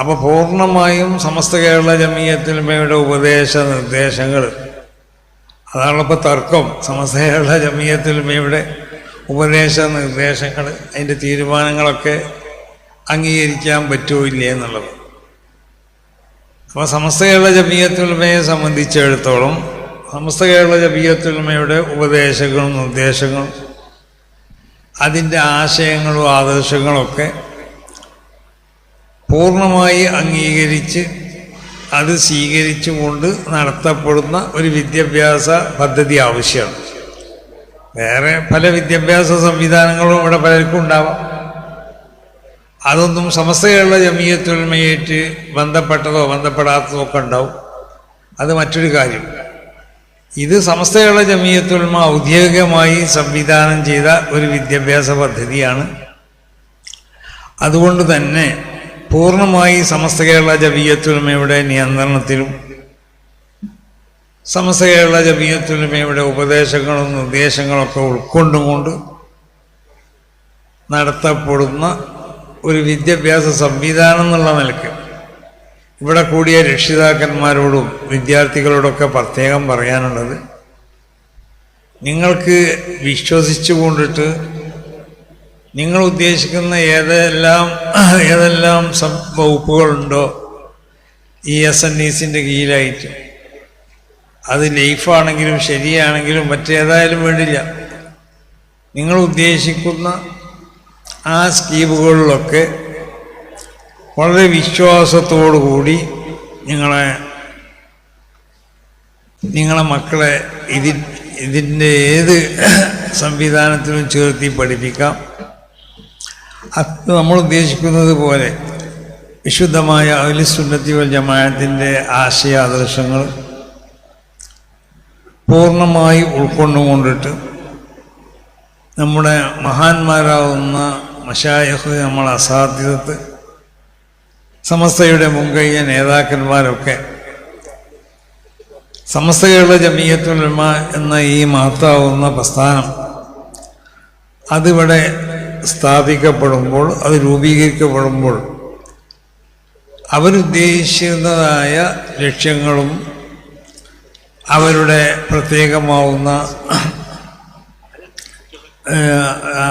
അപ്പോൾ പൂർണമായും സമസ്ത കേരള ജമീയത്തിൽമയുടെ ഉപദേശ നിർദ്ദേശങ്ങൾ. അതാണ് ഇപ്പോൾ തർക്കം. സമസ്ത കേരള ജമീയത്തിൽമയുടെ ഉപദേശ നിർദ്ദേശങ്ങൾ അതിന്റെ തീരുമാനങ്ങളൊക്കെ അംഗീകരിക്കാൻ പറ്റുമോ ഇല്ലേ എന്നുള്ളത്. അപ്പോൾ സമസ്ത കേരള ജമീയത്തുൽമയെ സംബന്ധിച്ചിടത്തോളം സമസ്ത കേരള ജമീയത്തുൽമയുടെ ഉപദേശങ്ങളും നിർദ്ദേശങ്ങളും അതിന്റെ ആശയങ്ങളും ആദർശങ്ങളൊക്കെ പൂർണമായി അംഗീകരിച്ച് അത് സ്വീകരിച്ചുകൊണ്ട് നടത്തപ്പെടുന്ന ഒരു വിദ്യാഭ്യാസ പദ്ധതി ആവശ്യമാണ്. വേറെ പല വിദ്യാഭ്യാസ സംവിധാനങ്ങളും ഇവിടെ പലർക്കും ഉണ്ടാവാം. അതൊന്നും സമസ്തയുള്ള ജമീയത്തൊരുമയായിട്ട് ബന്ധപ്പെട്ടതോ ബന്ധപ്പെടാത്തതോ ഒക്കെ ഉണ്ടാവും. അത് മറ്റൊരു കാര്യം. ഇത് സമസ്തയുള്ള ജമീയത്തൊരുമ ഔദ്യോഗികമായി സംവിധാനം ചെയ്ത ഒരു വിദ്യാഭ്യാസ പദ്ധതിയാണ്. അതുകൊണ്ട് തന്നെ പൂർണമായി സമസ്ത കേരള ജമീയത്തുൽമയുടെ നിയന്ത്രണത്തിലും സമസ്ത കേരള ജമീയത്തുൽമയുടെ ഉപദേശങ്ങളും നിർദ്ദേശങ്ങളൊക്കെ ഉൾക്കൊണ്ടുകൊണ്ട് നടത്തപ്പെടുന്ന ഒരു വിദ്യാഭ്യാസ സംവിധാനം എന്നുള്ള നിലയ്ക്ക് ഇവിടെ കൂടിയ രക്ഷിതാക്കന്മാരോടും വിദ്യാർത്ഥികളോടൊക്കെ പ്രത്യേകം പറയാനുള്ളത് നിങ്ങൾക്ക് വിശ്വസിച്ചു കൊണ്ടിട്ട് നിങ്ങൾ ഉദ്ദേശിക്കുന്ന ഏതെല്ലാം ഏതെല്ലാം സം വകുപ്പുകളുണ്ടോ ഈ എസ് എൻ ഇ സിന്റെ കീഴിലായിട്ട് അത് ലൈഫാണെങ്കിലും ശരിയാണെങ്കിലും മറ്റേതായാലും വേണ്ടില്ല. നിങ്ങൾ ഉദ്ദേശിക്കുന്ന ആ സ്കീമുകളിലൊക്കെ വളരെ വിശ്വാസത്തോടു കൂടി നിങ്ങളെ നിങ്ങളെ മക്കളെ ഇതി ഇതിന്റെ ഏത് സംവിധാനത്തിലും ചേർത്തി പഠിപ്പിക്കാം. അത് നമ്മൾ ഉദ്ദേശിക്കുന്നത് പോലെ വിശുദ്ധമായ സുന്നത്തി വൽ ജമാഅത്തിന്റെ ആശയാദർശങ്ങൾ പൂർണമായി ഉൾക്കൊണ്ടുകൊണ്ടിട്ട് നമ്മുടെ മഹാന്മാരാവുന്ന മഷായഹ് നമ്മൾ അസാധ്യതത്ത് സമസ്തയുടെ മുൻകഴിഞ്ഞ നേതാക്കന്മാരൊക്കെ സമസ്തകളുടെ ജമീയത്തുലമ എന്ന ഈ മഹത്താവുന്ന പ്രസ്ഥാനം അതിവിടെ സ്ഥാപിക്കപ്പെടുമ്പോൾ അത് രൂപീകരിക്കപ്പെടുമ്പോൾ അവരുദ്ദേശിക്കുന്നതായ ലക്ഷ്യങ്ങളും അവരുടെ പ്രത്യേകമാവുന്ന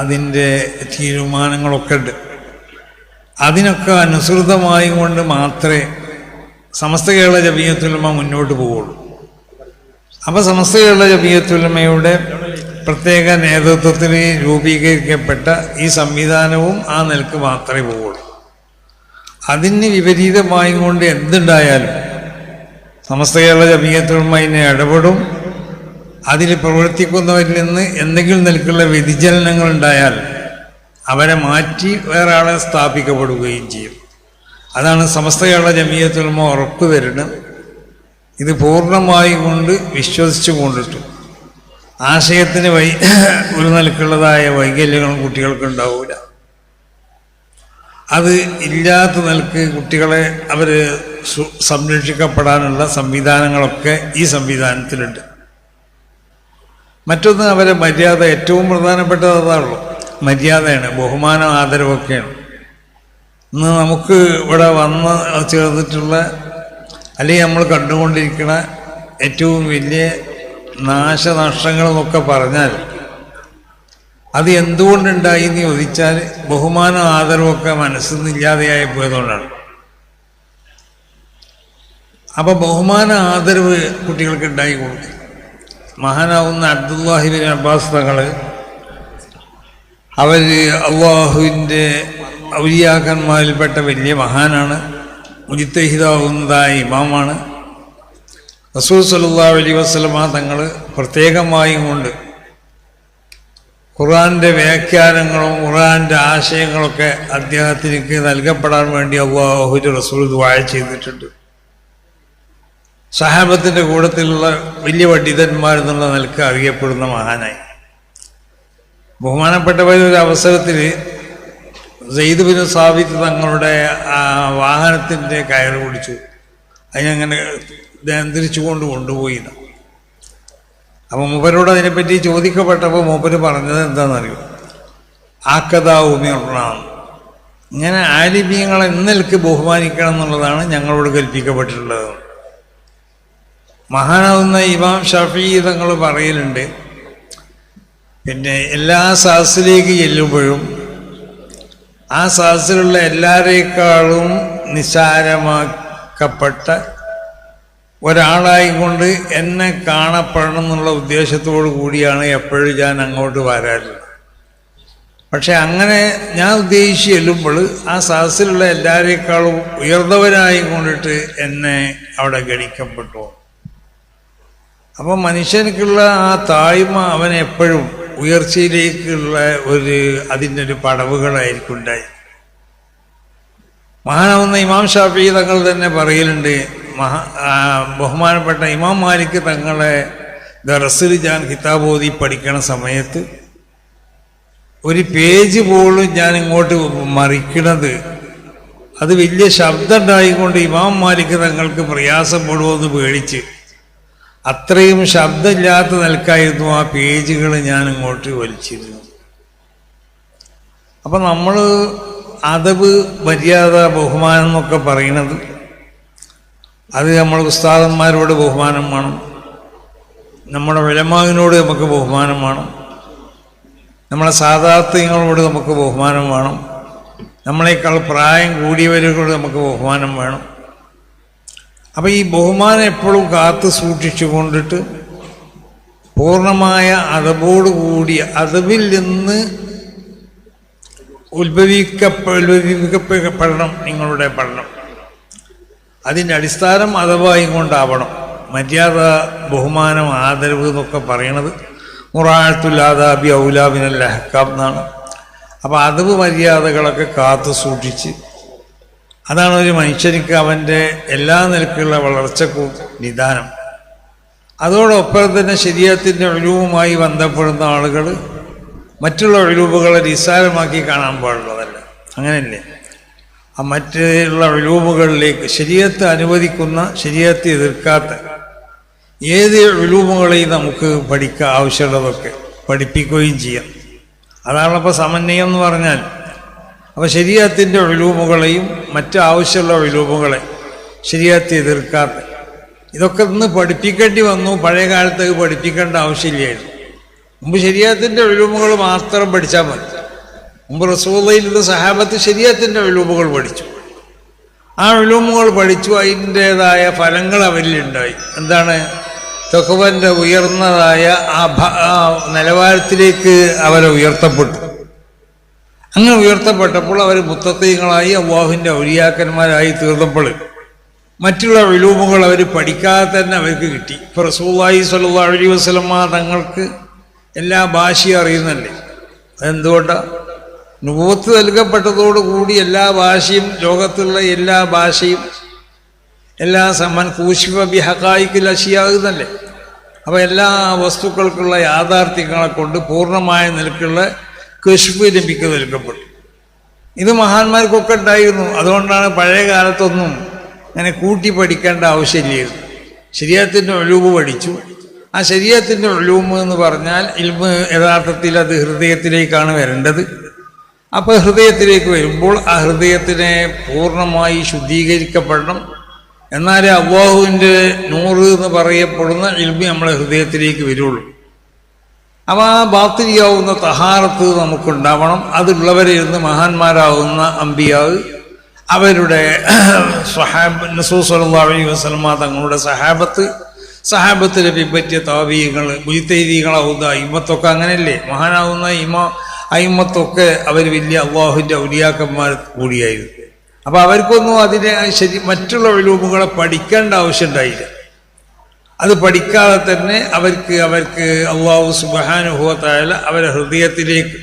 അതിന്റെ തീരുമാനങ്ങളൊക്കെ ഉണ്ട്. അതിനൊക്കെ അനുസൃതമായി കൊണ്ട് മാത്രമേ സമസ്ത കേരള ജമീയത്തുലമ മുന്നോട്ട് പോവുള്ളൂ. അപ്പോൾ സമസ്ത കേരള ജമീയത്തുലമയുടെ പ്രത്യേക നേതൃത്വത്തിന് രൂപീകരിക്കപ്പെട്ട ഈ സംവിധാനവും ആ നിലയ്ക്ക് മാത്രമേ പോവുള്ളൂ. അതിന് വിപരീതമായും കൊണ്ട് എന്തുണ്ടായാലും സമസ്ത കേരള ജമീയത്തുമായി ഇടപെടും. അതിൽ പ്രവർത്തിക്കുന്നവരിൽ നിന്ന് എന്തെങ്കിലും നിലക്കുള്ള വ്യതിചലനങ്ങൾ ഉണ്ടായാൽ അവരെ മാറ്റി വേറെ ആളെ സ്ഥാപിക്കപ്പെടുകയും ചെയ്യും. അതാണ് സമസ്ത കേരള ജമീയത്തുലമ ഉറപ്പ് തരുന്നത് ഇത് പൂർണമായി കൊണ്ട് വിശ്വസിച്ചു കൊണ്ടിട്ടു ആശയത്തിന് വൈ ഒരു നിലക്കുള്ളതായ വൈകല്യങ്ങളും കുട്ടികൾക്ക് ഉണ്ടാവില്ല അത് ഇല്ലാത്ത നിലയ്ക്ക് കുട്ടികളെ അവർ സംരക്ഷിക്കപ്പെടാനുള്ള സംവിധാനങ്ങളൊക്കെ ഈ സംവിധാനത്തിലുണ്ട്. മറ്റൊന്ന് അവരെ മര്യാദ ഏറ്റവും പ്രധാനപ്പെട്ടത് അതാണല്ലോ. മര്യാദയാണ് ബഹുമാനം ആദരവൊക്കെയാണ്. ഇന്ന് നമുക്ക് ഇവിടെ വന്ന് ചേർന്നിട്ടുള്ള അല്ലെങ്കിൽ നമ്മൾ കണ്ടുകൊണ്ടിരിക്കുന്ന ഏറ്റവും വലിയ നാശനഷ്ടങ്ങൾ എന്നൊക്കെ പറഞ്ഞാൽ അത് എന്തുകൊണ്ടുണ്ടായി എന്ന് ചോദിച്ചാൽ ബഹുമാനം ആദരവൊക്കെ മനസ്സിൽ നിന്നില്ലാതെയായി പോയതുകൊണ്ടാണ്. അപ്പൊ ബഹുമാന ആദരവ് കുട്ടികൾക്ക് ഉണ്ടായി കൊടുക്കും. മഹാനാവുന്ന അബ്ദുല്ലാഹിബിൻ അബ്ബാസ് തങ്ങൾ അവർ അള്ളാഹുവിന്റെ ഔലിയാക്കന്മാരിൽപ്പെട്ട വലിയ മഹാനാണ്. മുജിത്തഹിതാവുന്നതായ ഇമാമാണ്. റസൂൽ സല്ലാ അലി വസ്ലമ തങ്ങൾ പ്രത്യേകമായും കൊണ്ട് ഖുറാന്റെ വ്യാഖ്യാനങ്ങളും ഖുറാന്റെ ആശയങ്ങളൊക്കെ അദ്ദേഹത്തിലേക്ക് നൽകപ്പെടാൻ വേണ്ടി അള്ളാഹുരു റസൂൽ വാഴ ചെയ്തിട്ടുണ്ട്. സഹാബത്തിന്റെ കൂട്ടത്തിലുള്ള വലിയ പണ്ഡിതന്മാരെന്നുള്ള നിലയ്ക്ക് അറിയപ്പെടുന്ന മഹാനായി. ബഹുമാനപ്പെട്ടവർ ഒരു അവസരത്തിൽ സെയ്ദ് സാബിത്ത് തങ്ങളുടെ വാഹനത്തിന്റെ കയറ് പിടിച്ചു. അതിനങ്ങനെ നിയന്ത്രിച്ചുകൊണ്ട് കൊണ്ടുപോയില്ല. അപ്പം മൂപ്പരോട് അതിനെപ്പറ്റി ചോദിക്കപ്പെട്ടപ്പോൾ മൂപ്പര് പറഞ്ഞത് എന്താണെന്നറിയോ ആക്കഥാ ഉമിയാണ് ഇങ്ങനെ ആലിമീങ്ങളെ ഇന്നലേക്ക് ബഹുമാനിക്കണം എന്നുള്ളതാണ് ഞങ്ങളോട് കൽപ്പിക്കപ്പെട്ടിട്ടുള്ളത്. മഹാനാവുന്ന ഇമാം ഷഫീ തങ്ങൾ പറയലുണ്ട് പിന്നെ എല്ലാ സാഹസിലേക്ക് ചെല്ലുമ്പോഴും ആ സാഹസിലുള്ള എല്ലാവരേക്കാളും നിസ്സാരമാക്കപ്പെട്ട ഒരാളായി കൊണ്ട് എന്നെ കാണപ്പെടണം എന്നുള്ള ഉദ്ദേശത്തോടു കൂടിയാണ് എപ്പോഴും ഞാൻ അങ്ങോട്ട് വരാറുള്ളത്. പക്ഷെ അങ്ങനെ ഞാൻ ഉദ്ദേശിച്ച് ചെല്ലുമ്പോൾ ആ സദസ്സിലുള്ള എല്ലാവരേക്കാളും ഉയർന്നവരായി കൊണ്ടിട്ട് എന്നെ അവിടെ ഗണിക്കപ്പെട്ടു. അപ്പം മനുഷ്യനക്കുള്ള ആ താഴ്മ അവൻ എപ്പോഴും ഉയർച്ചയിലേക്കുള്ള ഒരു അതിന്റെ ഒരു പടവുകളായിരിക്കും ഉണ്ടായി മഹാനാവുന്ന ഇമാം ഷാഫി തങ്ങൾ തന്നെ പറയലുണ്ട് മഹാ ബഹുമാനപ്പെട്ട ഇമാം മാലിക് തങ്ങളെ ദറസിൽ ഞാൻ കിതാബ് ഓതി പഠിക്കണ സമയത്ത് ഒരു പേജ് പോലും ഞാൻ ഇങ്ങോട്ട് മറിക്കണത് അത് വലിയ ശബ്ദം ഉണ്ടായിക്കൊണ്ട് ഇമാം മാലിക് തങ്ങൾക്ക് പ്രയാസപ്പെടുമെന്ന് പേടിച്ച് അത്രയും ശബ്ദമില്ലാത്ത നിലക്കായിരുന്നു ആ പേജുകൾ ഞാൻ ഇങ്ങോട്ട് വലിച്ചിരുന്നു അപ്പം നമ്മൾ അതവ് മര്യാദ ബഹുമാനം എന്നൊക്കെ പറയണത് അത് നമ്മൾ ഉസ്താദന്മാരോട് ബഹുമാനം വേണം. നമ്മുടെ വിലമാവിനോട് നമുക്ക് ബഹുമാനം വേണം. നമ്മളെ സാധാർത്ഥ്യങ്ങളോട് നമുക്ക് ബഹുമാനം വേണം. നമ്മളെക്കാൾ പ്രായം കൂടിയവരോട് നമുക്ക് ബഹുമാനം വേണം. അപ്പം ഈ ബഹുമാനം എപ്പോഴും കാത്തു സൂക്ഷിച്ചു കൊണ്ടിട്ട് പൂർണമായ അടവോടുകൂടി അടവിൽ നിന്ന് ഉത്ഭവിക്കപ്പ ഉത്ഭവിക്കപ്പെടണം നിങ്ങളുടെ പഠനം. അതിന്റെ അടിസ്ഥാനം അതവായി കൊണ്ടാവണം മര്യാദ ബഹുമാനം ആദരവ് എന്നൊക്കെ പറയണത് മുറാഴത്തുല്ലാദാബി ഔലാബിനൽ ലഹക്കാം എന്നാണ്. അപ്പോൾ അതവ് മര്യാദകളൊക്കെ കാത്തു സൂക്ഷിച്ച് അതാണ് ഒരു മനുഷ്യനിക്ക് അവന്റെ എല്ലാ നിലക്കുള്ള വളർച്ചക്കും നിദാനം. അതോടൊപ്പം തന്നെ ശരീരത്തിന്റെ ഒഴിവുമായി ബന്ധപ്പെടുന്ന ആളുകൾ മറ്റുള്ള ഒഴിവുകളെ നിസ്സാരമാക്കി കാണാൻ പാടുള്ളതല്ല. അങ്ങനെയല്ലേ? മറ്റുള്ള വിലൂപുകളിലേക്ക് ശരീരത്തെ അനുവദിക്കുന്ന ശരീരത്തെ എതിർക്കാത്ത ഏത് വിലൂപുകളെയും നമുക്ക് പഠിക്കുക ആവശ്യമുള്ളതൊക്കെ പഠിപ്പിക്കുകയും ചെയ്യാം. അതാണ് ഇപ്പോൾ സമന്വയം എന്ന് പറഞ്ഞാൽ. അപ്പോൾ ശരീരത്തിന്റെ വിലൂപുകളെയും മറ്റ് ആവശ്യമുള്ള വിലൂപുകളെ ശരീരത്തെ എതിർക്കാത്ത. ഇതൊക്കെ ഇന്ന് പഠിപ്പിക്കേണ്ടി വന്നു പഴയ കാലത്ത് ഇത് പഠിപ്പിക്കേണ്ട ആവശ്യമില്ലായിരുന്നു. മുമ്പ് ശരീരത്തിന്റെ വിലൂപുകൾ മാത്രം പഠിച്ചാൽ മതി. മുമ്പ് റസൂലയിലുള്ള സഹാബത്ത് ശരീരത്തിന്റെ ഒഴിവുകൾ പഠിച്ചു. ആ ഒഴിവുകൾ പഠിച്ചു അതിന്റേതായ ഫലങ്ങൾ അവരിലുണ്ടായി എന്താണ്? തെഹുവന്റെ ഉയർന്നതായ ആ നിലവാരത്തിലേക്ക് അവരെ ഉയർത്തപ്പെട്ടു. അങ്ങനെ ഉയർത്തപ്പെട്ടപ്പോൾ അവർ മുത്തത്തീങ്ങളായി അള്ളാഹുവിന്റെ ഔലിയാക്കന്മാരായി തീർന്നപ്പോൾ മറ്റുള്ള വിലൂമുകൾ അവർ പഠിക്കാതെ തന്നെ അവർക്ക് കിട്ടി. ഇപ്പോൾ റസൂല്ലായി സല്ലാ അലി തങ്ങൾക്ക് എല്ലാ ഭാഷയും അറിയുന്നല്ലേ അതെന്തുകൊണ്ടാണ് നുപത്ത് നൽകപ്പെട്ടതോടുകൂടി എല്ലാ ഭാഷയും ലോകത്തുള്ള എല്ലാ ഭാഷയും എല്ലാ സമൻ കൂശിഫ ബിഹക്കായിക്കിൽ ലശിയാകുന്നല്ലേ അപ്പോൾ എല്ലാ വസ്തുക്കൾക്കുള്ള യാഥാർത്ഥ്യങ്ങളെ കൊണ്ട് പൂർണമായ നിലക്കുള്ള കശുപ്പ് ലഭിക്ക് നൽകപ്പെട്ടു. ഇത് മഹാന്മാർക്കൊക്കെ ഉണ്ടായിരുന്നു. അതുകൊണ്ടാണ് പഴയ കാലത്തൊന്നും അങ്ങനെ കൂട്ടി പഠിക്കേണ്ട ആവശ്യമില്ലായിരുന്നു. ശരീരത്തിന്റെ ഒഴിവ് പഠിച്ചു. ആ ശരീരത്തിന്റെ ഒഴിവ് എന്ന് പറഞ്ഞാൽ ഇൽമ് യഥാർത്ഥത്തിൽ അത് ഹൃദയത്തിലേക്കാണ് വരേണ്ടത്. അപ്പോൾ ഹൃദയത്തിലേക്ക് വരുമ്പോൾ ആ ഹൃദയത്തിനെ പൂർണമായി ശുദ്ധീകരിക്കപ്പെടണം. എന്നാലേ അള്ളാഹുവിന്റെ നൂറ് എന്ന് പറയപ്പെടുന്ന ഇൽമി നമ്മളെ ഹൃദയത്തിലേക്ക് വരുള്ളൂ. അപ്പോൾ ആ ബാത്തിരിയാവുന്ന തഹാറത്ത് നമുക്കുണ്ടാവണം. അതുള്ളവരെ ഇരുന്ന് മഹാന്മാരാകുന്ന അമ്പിയാവ് അവരുടെ സഹാബ് നസൂസ് അലൈഹി വസ്ലമ തങ്ങളുടെ സഹാബത്ത് സഹാബത്തിലെ പിപ്പറ്റിയ താവീകൾ മുയ്തൈദികളാവുന്ന ഇമ്മത്തൊക്കെ അങ്ങനെയല്ലേ? മഹാനാവുന്ന ഇമ അയിമത്തൊക്കെ അവർ വലിയ അള്ളാഹുവിന്റെ ഔലിയാക്കന്മാർ കൂടിയായിരുന്നു. അപ്പോൾ അവർക്കൊന്നും അതിനെ ശരി മറ്റുള്ള ഒഴിവുകളെ പഠിക്കേണ്ട ആവശ്യമുണ്ടായില്ല അത് പഠിക്കാതെ തന്നെ അവർക്ക് അവർക്ക് അള്ളാഹു സുബഹാനുഭവത്തായാലും അവരെ ഹൃദയത്തിലേക്ക്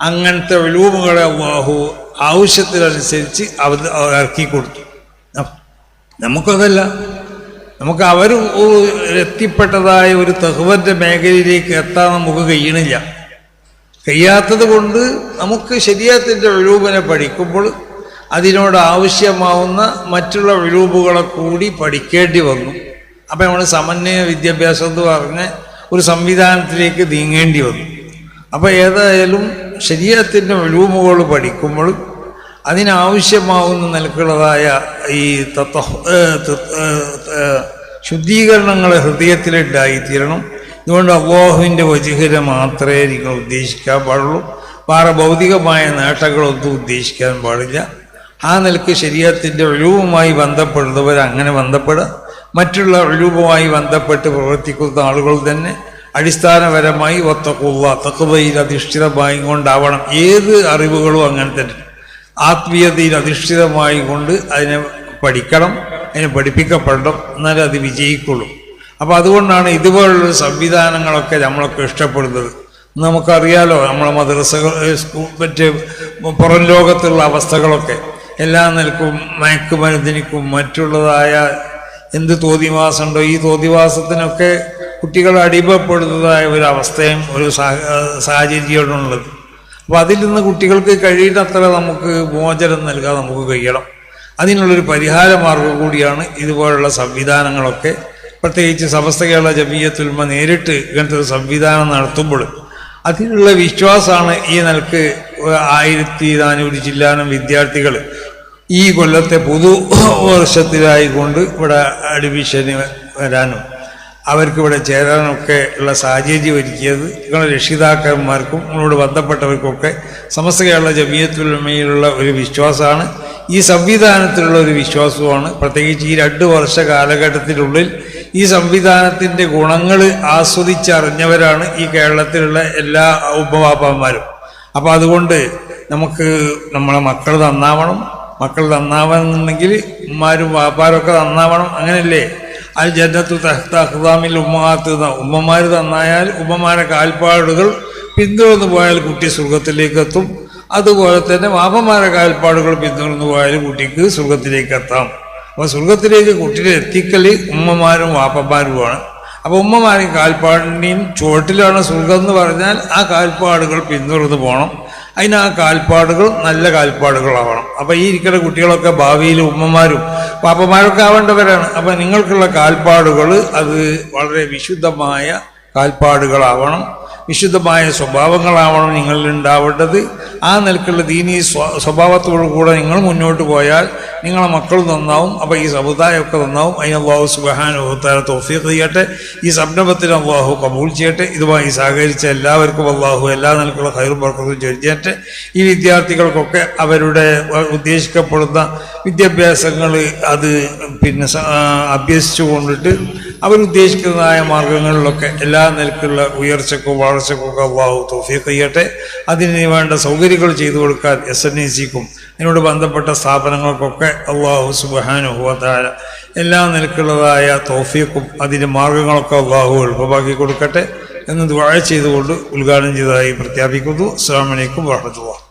അങ്ങനത്തെ ഒഴിവുകളെ അള്ളാഹു ആവശ്യത്തിനനുസരിച്ച് അവർ ഇറക്കി കൊടുത്തു. നമുക്കതല്ല. നമുക്ക് അവർ എത്തിപ്പെട്ടതായ ഒരു തഹുവന്റെ മേഖലയിലേക്ക് എത്താൻ നമുക്ക് കഴിയണില്ല. കഴിയാത്തത് കൊണ്ട് നമുക്ക് ശരീരത്തിന്റെ ഒഴിവുവിനെ പഠിക്കുമ്പോൾ അതിനോട് ആവശ്യമാവുന്ന മറ്റുള്ള ഒഴിവുകളെ കൂടി പഠിക്കേണ്ടി വന്നു. അപ്പം നമ്മൾ സമന്വയ വിദ്യാഭ്യാസം എന്ന് പറഞ്ഞ് ഒരു സംവിധാനത്തിലേക്ക് നീങ്ങേണ്ടി വന്നു. അപ്പോൾ ഏതായാലും ശരീരത്തിന്റെ ഒഴിവുകൾ പഠിക്കുമ്പോൾ അതിനാവശ്യമാവുന്ന നിലക്കുള്ളതായ ഈ തത്വ ശുദ്ധീകരണങ്ങൾ ഹൃദയത്തിലുണ്ടായിത്തീരണം. അതുകൊണ്ട് അള്ളാഹുവിന്റെ വജിഹര മാത്രമേ നിങ്ങൾ ഉദ്ദേശിക്കാൻ പാടുള്ളൂ. വേറെ ഭൗതികമായ നേട്ടങ്ങളൊന്നും ഉദ്ദേശിക്കാൻ പാടില്ല. ആ നിലയ്ക്ക് ശരീരത്തിന്റെ ഒഴിവുമായി ബന്ധപ്പെടുന്നവർ അങ്ങനെ ബന്ധപ്പെടുക. മറ്റുള്ള ഒഴിവുമായി ബന്ധപ്പെട്ട് പ്രവർത്തിക്കുന്ന ആളുകൾ തന്നെ അടിസ്ഥാനപരമായി ഒത്തക്കുള്ള തക്കുവയിൽ അധിഷ്ഠിതമായി കൊണ്ടാവണം. ഏത് അറിവുകളും അങ്ങനെ തന്നെ. ആത്മീയതയിൽ അധിഷ്ഠിതമായി കൊണ്ട് അതിനെ പഠിക്കണം അതിനെ പഠിപ്പിക്കപ്പെടണം എന്നാലേ അത് വിജയിക്കുള്ളൂ. അപ്പോൾ അതുകൊണ്ടാണ് ഇതുപോലുള്ള സംവിധാനങ്ങളൊക്കെ നമ്മളൊക്കെ ഇഷ്ടപ്പെടുന്നത്. നമുക്കറിയാലോ നമ്മളെ മദ്രസകൾ സ്കൂൾ മറ്റ് പുറം ലോകത്തുള്ള അവസ്ഥകളൊക്കെ. എല്ലാ നിലക്കും മയക്കുമരുന്നിനും മറ്റുള്ളതായ എന്ത് തോതിവാസമുണ്ടോ ഈ തോതിവാസത്തിനൊക്കെ കുട്ടികൾ അടിമപ്പെടുന്നതായ ഒരു അവസ്ഥയും ഒരു സാഹചര്യമാണുള്ളത്. അപ്പോൾ അതിൽ നിന്ന് കുട്ടികൾക്ക് കഴിയുന്നത്ര നമുക്ക് മോചനം നൽകാൻ നമുക്ക് കഴിയണം. അതിനുള്ളൊരു പരിഹാര മാർഗം കൂടിയാണ് ഇതുപോലുള്ള സംവിധാനങ്ങളൊക്കെ പ്രത്യേകിച്ച് സമസ്ത കേരള ജമീയത്തുൽമ നേരിട്ട് ഇങ്ങനത്തെ സംവിധാനം നടത്തുമ്പോൾ അതിനുള്ള വിശ്വാസമാണ് ഈ നിലയ്ക്ക് ആയിരത്തി നാനൂറ് ജില്ലാനം വിദ്യാർത്ഥികൾ ഈ കൊല്ലത്തെ പുതു വർഷത്തിലായിക്കൊണ്ട് ഇവിടെ അഡ്മിഷന് വരാനും അവർക്ക് ഇവിടെ ചേരാനൊക്കെ ഉള്ള സാഹചര്യം ഒരുക്കിയത് നിങ്ങളുടെ രക്ഷിതാക്കന്മാർക്കും നിങ്ങളോട് ബന്ധപ്പെട്ടവർക്കൊക്കെ സമസ്ത കേരള ജമീയത്തുലമയിലുള്ള ഒരു വിശ്വാസമാണ്. ഈ സംവിധാനത്തിലുള്ള ഒരു വിശ്വാസവുമാണ്. പ്രത്യേകിച്ച് ഈ രണ്ട് വർഷ കാലഘട്ടത്തിനുള്ളിൽ ഈ സംവിധാനത്തിന്റെ ഗുണങ്ങൾ ആസ്വദിച്ചറിഞ്ഞവരാണ് ഈ കേരളത്തിലുള്ള എല്ലാ ഉപവാപ്പന്മാരും അപ്പോൾ അതുകൊണ്ട് നമുക്ക് നമ്മളെ മക്കൾ നന്നാവണം. മക്കൾ നന്നാവണമെന്നുണ്ടെങ്കിൽ ഉമ്മാരും വാപ്പാരൊക്കെ നന്നാവണം. അങ്ങനെയല്ലേ അൽ ജന്നത്തു തഹ്താമിൽ ഉമ്മമാത്ത് ഉമ്മമാർ നന്നായാൽ ഉമ്മമാരെ കാൽപ്പാടുകൾ പിന്തുടർന്നു പോയാൽ കുട്ടി സ്വർഗത്തിലേക്ക് എത്തും അതുപോലെ തന്നെ വാപ്പന്മാരെ കാൽപ്പാടുകൾ പിന്തുടർന്നു പോയാൽ കുട്ടിക്ക് സ്വർഗത്തിലേക്ക് എത്താം അപ്പോൾ സ്വർഗത്തിലേക്ക് കുട്ടിയെ എത്തിക്കൽ ഉമ്മമാരും വാപ്പന്മാരുമാണ്. അപ്പോൾ ഉമ്മമാരും കാൽപ്പാടിന്റെയും ചുവട്ടിലാണ് സ്വർഗം എന്ന് പറഞ്ഞാൽ ആ കാൽപ്പാടുകൾ പിന്തുടർന്ന് പോകണം അതിന് ആ കാൽപ്പാടുകൾ നല്ല കാൽപ്പാടുകളാവണം. അപ്പോൾ ഈ ഇരിക്കുന്ന കുട്ടികളൊക്കെ ഭാവിയിൽ ഉമ്മമാരും പാപ്പമാരൊക്കെ ആവേണ്ടവരാണ്. അപ്പോൾ നിങ്ങൾക്കുള്ള കാൽപ്പാടുകൾ അത് വളരെ വിശുദ്ധമായ കാൽപ്പാടുകളാവണം. വിശുദ്ധമായ സ്വഭാവങ്ങളാവണം നിങ്ങളിൽ ഉണ്ടാവേണ്ടത്. ആ നിലക്കുള്ള ദീനി സ്വ സ്വഭാവത്തോടു കൂടെ നിങ്ങൾ മുന്നോട്ട് പോയാൽ നിങ്ങളെ മക്കൾ നന്നാവും അപ്പോൾ ഈ സമുദായമൊക്കെ നന്നാവും. അതിന് അള്ളാഹു സുബഹാനുഭവത്താല തോഫീഖ് ചെയ്യട്ടെ ഈ സംരംഭത്തിന് അള്ളാഹു കബൂൾ ചെയ്യട്ടെ. ഇതുമായി സഹകരിച്ച എല്ലാവർക്കും അള്ളാഹു എല്ലാ നിലക്കുള്ള ഹൈറും വർക്കും ചെയ്യട്ടെ ഈ വിദ്യാർത്ഥികൾക്കൊക്കെ അവരുടെ ഉദ്ദേശിക്കപ്പെടുന്ന വിദ്യാഭ്യാസങ്ങൾ അത് പിന്നെ അഭ്യസിച്ചു കൊണ്ടിട്ട് അവരുദ്ദേശിക്കുന്നതായ മാർഗങ്ങളിലൊക്കെ എല്ലാ നിലക്കുള്ള ഉയർച്ചക്കും ഒക്കെ അള്ളാഹു തോഫീഖ് ചെയ്യട്ടെ. അതിന് വേണ്ട സൗകര്യങ്ങൾ ചെയ്തു കൊടുക്കാൻ എസ് എൻ ഇ സിക്കും ഇതിനോട് ബന്ധപ്പെട്ട സ്ഥാപനങ്ങൾക്കൊക്കെ അള്ളാഹു സുബാനുഭവത്തായ എല്ലാ നിലക്കുള്ളതായ തോഫീക്കും അതിന്റെ മാർഗങ്ങളൊക്കെ അള്ളാഹു എളുപ്പമാക്കി കൊടുക്കട്ടെ എന്ന് ദ്വാഴ ചെയ്തുകൊണ്ട് ഉദ്ഘാടനം ചെയ്തതായി പ്രഖ്യാപിക്കുന്നു. അസ്സാം വലൈക്കും വാഹമത്തുള്ള